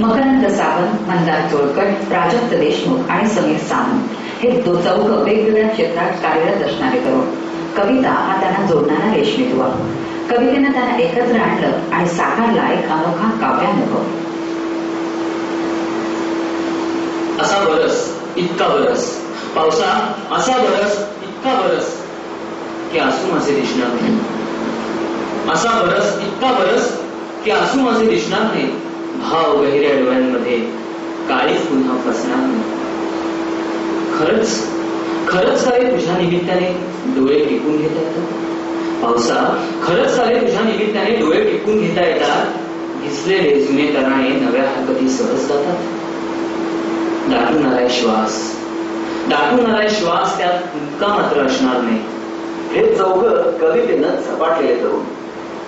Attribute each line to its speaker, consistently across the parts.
Speaker 1: मकरंद सावंत मंदार चोळकट प्राजक्त देशमुख आणि समीर सावंत. हे चौघ वेगवेगळ्या क्षेत्रात कार्यरत असणारे तरुण. कविता हा त्यांना जोडणारा रेशमी दुवा कवितेनं त्यांना एकत्र आणलं आणि साकारला एक अनोखा काव्यानुभव
Speaker 2: असा बरस इतका बरस. पावसा असा बरस इतका बरस. की आसू माझे दिसणार नाही असा बरस इतका बरस की आसू माझे दिसणार नाही भाव गहिऱ्या डोळ्यांमध्ये काळीच पुन्हा फसणार नाही खरंच खरंच सारे तुझ्या निमित्ताने डोळे टिकून घेता येतात? पावसा खरंच सारे तुझ्या निमित्ताने डोळे टिकून घेता येतात? भिजलेले जुने तराणे नव्या हरकती सहज जातात? दाटून आलाय श्वास. दाटून आलाय श्वास त्यात तुमका मात्र असणार नाही.
Speaker 3: हे चौघ कवितेनं झपाटलेले तरुण.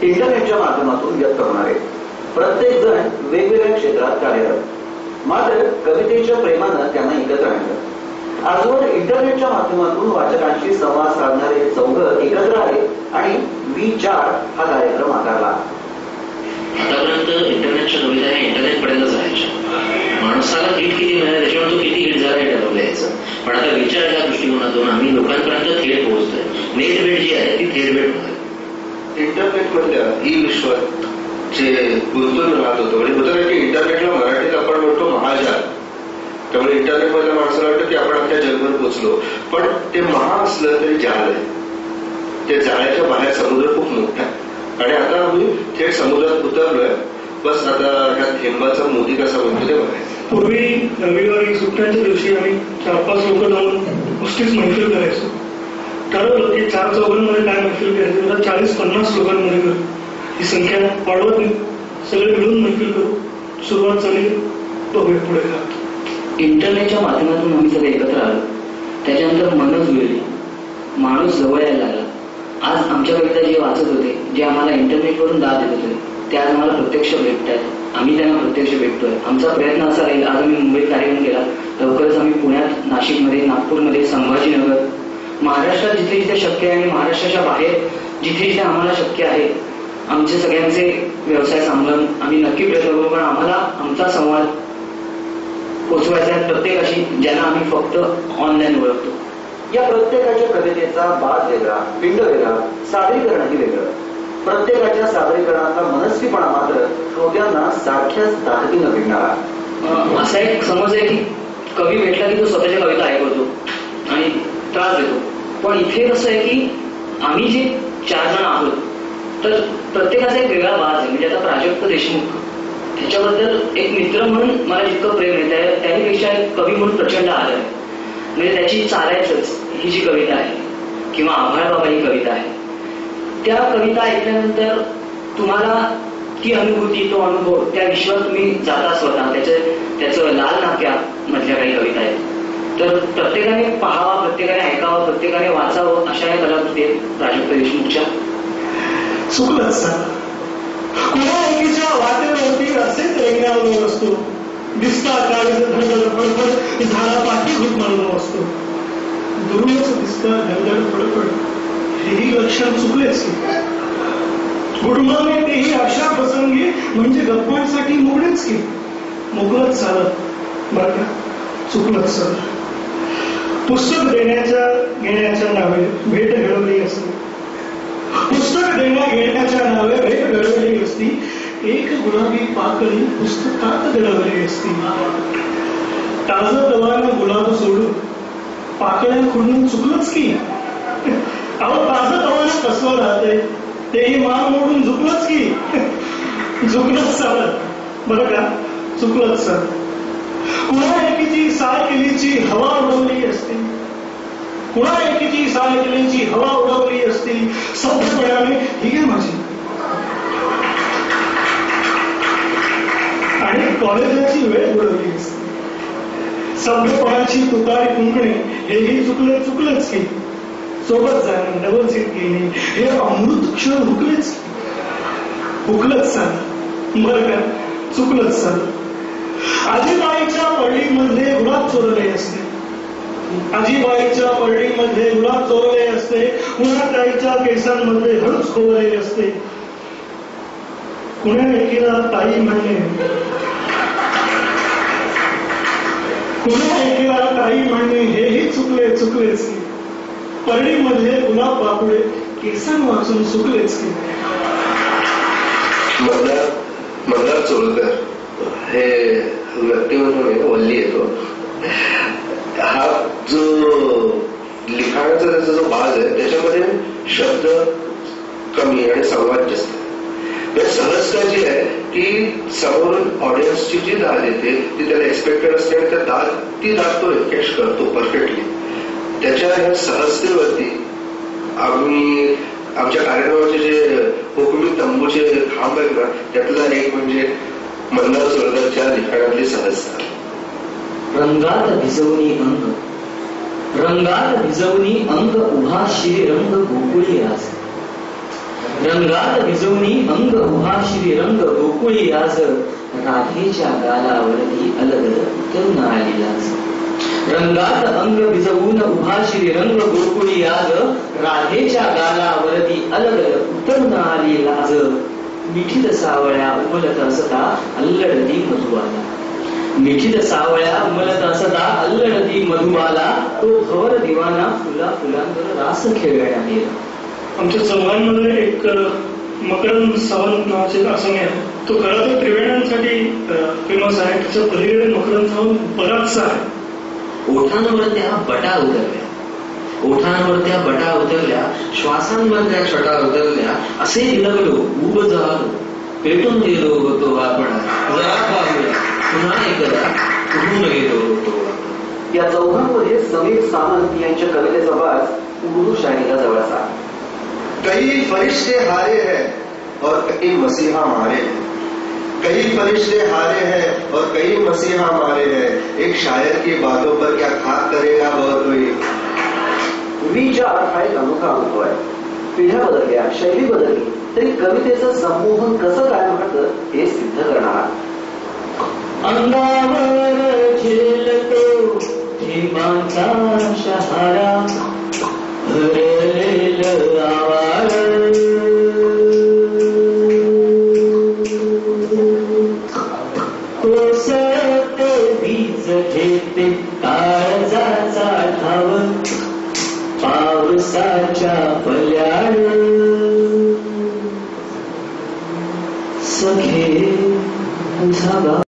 Speaker 3: इंटरनेटच्या माध्यमातून व्यक्त होणार होणारे प्रत्येक जण वेगवेगळ्या क्षेत्रात कार्यरत. मात्र कवितेच्या प्रेमानं त्यांना एकत्र आणलं. आजवर इंटरनेटच्या माध्यमातून वाचकांशी संवाद साधणारे हे चौघ एकत्र आले आणि वी चार हा कार्यक्रम आकारला.
Speaker 4: आतापर्यंत इंटरनेटच्या कविता ह्या इंटरनेट पर्यंत जायच्या माणसाला हिट किती मिळालं त्याच्यामुळे तो किती हिट झाला हे ठरवलं यायचं पण आता विचाराच्या दृष्टिकोनातून आम्ही लोकांपर्यंत थेट पोहोचतोय. नेट भेट जी आहे ती थेट भेट
Speaker 5: इंटरनेट मधल्या ई विश्वात जे गुंतून राहत होतो. म्हणजे होतं म्हणजे की इंटरनेटला मराठीत आपण म्हणतो महाजाल. त्यामुळे इंटरनेट मधल्या माणसाला वाटतं की आपण आपल्या जगभर पोचलो. पण ते महा असलं तरी जाल आहे. त्या जाळ्याच्या बाहेर समुद्र खूप मोठा आणि आता आम्ही थेट समुद्रात उतरलोय. बस आता ह्या थेंबाचा मोदी कसा बनतो ते बघायचं.
Speaker 6: पूर्वी रविवारी सुट्ट्यांच्या दिवशी आम्ही चार पाच लोक जाऊन नुसतीच मैफिल करायचो. ठरवलं की चार चौघांमध्ये काय मैफिल करायची? चाळीस पन्नास लोकांमध्ये करू. ही संख्या वाढवत नाही. सगळे मिळून मैत्री करू सुरुवात झाली बघूया पुढे
Speaker 2: इंटरनेटच्या माध्यमातून आम्ही सगळे एकत्र आलो. त्याच्यानंतर मनच जुळली. माणूस जवळ यायला लागला. आज आमच्या कविता जे वाचत होते जे आम्हाला इंटरनेटवरून दाद देत होते ते आज आम्हाला प्रत्यक्ष भेटत आहेत आम्ही त्यांना प्रत्यक्ष भेटतोय. आमचा प्रयत्न असा राहील आज आम्ही मुंबईत कार्यक्रम केला. लवकरच आम्ही पुण्यात नाशिकमध्ये नागपूरमध्ये संभाजीनगर. महाराष्ट्रात जिथे जिथे शक्य आहे आणि महाराष्ट्राच्या बाहेर जिथे जिथे आम्हाला शक्य आहे आमचे सगळ्यांचे व्यवसाय सांभाळून आम्ही नक्की प्रयत्न करू पण आम्हाला आमचा संवाद पोचवायचा आहे. प्रत्येकाशी ज्यांना आम्ही फक्त ऑनलाईन ओळखतो.
Speaker 3: या प्रत्येकाच्या कवितेचा बाद वेगळा पिंड वेगळा सादरीकरणही वेगळं. प्रत्येकाच्या सादरीकरणातला मनस्वीपणा मात्र श्रोत्यांना सारख्याच ताकदीनं भिडणारा
Speaker 2: अं, असा एक समज आहे की कवी भेटला की तो स्वतःच्या कविता ऐकवतो आणि त्रास देतो. पण इथे कसं आहे की आम्ही जे चार जण आहोत तर प्रत्येकाचा एक वेगळा बाज आहे. म्हणजे आता प्राजक्त देशमुख त्याच्याबद्दल एक मित्र म्हणून मला जितकं प्रेम आहे त्या- त्याहीपेक्षा एक कवी म्हणून प्रचंड आदर आहे. म्हणजे त्याची चालायचंच ही जी कविता आहे किंवा आभाळ बाबा ही कविता आहे. त्या कविता ऐकल्यानंतर तुम्हाला ती अनुभूती तो अनुभव त्या विश्वात तुम्ही जाता स्वतः. त्याचे त्याचं लाल नाक्या मधल्या काही कविता आहेत. तर प्रत्येकाने पाहावा प्रत्येकाने ऐकावं प्रत्येकाने वाचावं अशा या कलाकृती आहेत प्राजक्त देशमुखच्या.
Speaker 6: चुकलं सर. कुणा एकीच्या वाटेवरती असेच रेंगावलो असतो दिसता काळीच धडधड फडफड झाडा पाठी घुट मारलो असतो दुर्मिळच दिसता धडधड फडफड. हेही लक्षण चुकलेच. की गुडमाने तेही अशा प्रसंगी म्हणजे गप्पांसाठी मोकळेच की. मोकळच चालत बरं का? चुकलंच सर पुस्तक देण्याच्या घेण्याच्या असती एक गुलाबी पाकळी पुस्तकात दडवली असती ताज दवान गुलाब सोडून पाकळ्या खुडून चुकलंच की? अहो ताज दवान कसं राहते तेही मान मोडून झुकलंच की? झुकलंच चालत बरं का? चुकलंच सर. कुणा एकीची साय केलीची हवा उडवली असती? कुणा एकीची साय केलीची हवा उडवली असती? सभ्यपणाने ही घे माझी कॉलेजाची वेळ उडवली असती सभ्यपणाची तुतारी कुंकणे हेही चुकलं चुकलंच की. सोबत जाणं डबल सीट घेणे हे अमृत क्षण हुकलेच हुकलंच सर बरं का चुकलंच सर आजीबाईच्या पडलीमध्ये गुलाब चोरले असते. आजीबाईच्या पडलीमध्ये गुलाब चोरले असते. उन्हाताईच्या केसांमध्ये हळूच खोवलेले असते. कुण्या एकीला ताई म्हणणे पुन्हा एकेला काही म्हणणे हेही चुकले चुकलेच की. परडीमधले गुलाब बापुळे केसन वाचून चुकलेच की.
Speaker 5: मल्हार मल्हार चोळकर हे व्यक्तिमत्व वल्ली येतो. हा जो लिखाणाचा त्याचा जो भाग आहे त्याच्यामध्ये शब्द कमी आणि संवाद जास्त. या सहजता जी आहे ती समोरून ऑडियन्सची जी दाद येते ती त्याला एक्सपेक्टेड असते आणि त्या दाद ती दाद तो कॅश करतो परफेक्टली त्याच्या ह्या सहजतेवरती आम्ही आमच्या कार्यक्रमाचे जे हुकुमी तंबूचे खांब आहेत ना त्यातला एक म्हणजे मंदार चोळकरच्या लिखाणातली सहजता
Speaker 2: रंगात भिजवणी अंग. रंगात भिजवणी अंग उभा श्री रंग गोकुळी आज रंगात भिजवणी अंग उभा श्रीरंग गोकुळी आज. राधेच्या गालावरती अलग उतरून आली रंगात अंग भिजवून उभा श्रीरंग गोकुळी आज. राधेच्या गालावरती अलग उतरून आली लाज. मिठीत सावळ्या उमलत असता अल्लडती मधुवाला. मिठीत सावळ्या उमलत असता अल्लडती मधुबाला तो भवर दिवाना फुला फुलांवर रास खेळण्या गेला
Speaker 6: आमच्या चौघांमध्ये एक मकरंद सावंत नावाचे असं आहे तो खरा तर त्रिवेण्यांसाठी फेमस आहे. त्याच्या पलीकडे मकरंद सावंत बराचसा आहे.
Speaker 4: ओठांवर त्या बटा उतरल्या. ओठांवर त्या बटा उतरल्या श्वासांवर त्या छटा उतरल्या असे लगलो उब झालो पेटून गेलो होतो आपण. जरा पाहूया. पुन्हा एकदा उडून गेलो होतो
Speaker 3: या चौघांमध्ये समीर सावंत यांच्या कवितेचा बाज उर्दू शायरीला जवळचा
Speaker 5: कई फरिश्ते हारे हैं और कई मसीहा मारे हैं। कई फरिश्ते हारे हैं और कई मसीहा मारे हैं। एक शायर की बातों पर क्या खाक करेगा वह कोई?
Speaker 3: हा एक अनोखा अनुभव आहे पिढ्या बदलल्या शैली बदलली तरी कवितेचं संमोहन कसं काय म्हणतं हे सिद्ध करणारा
Speaker 2: अंगावर झेलतो थेंबांचा शहारा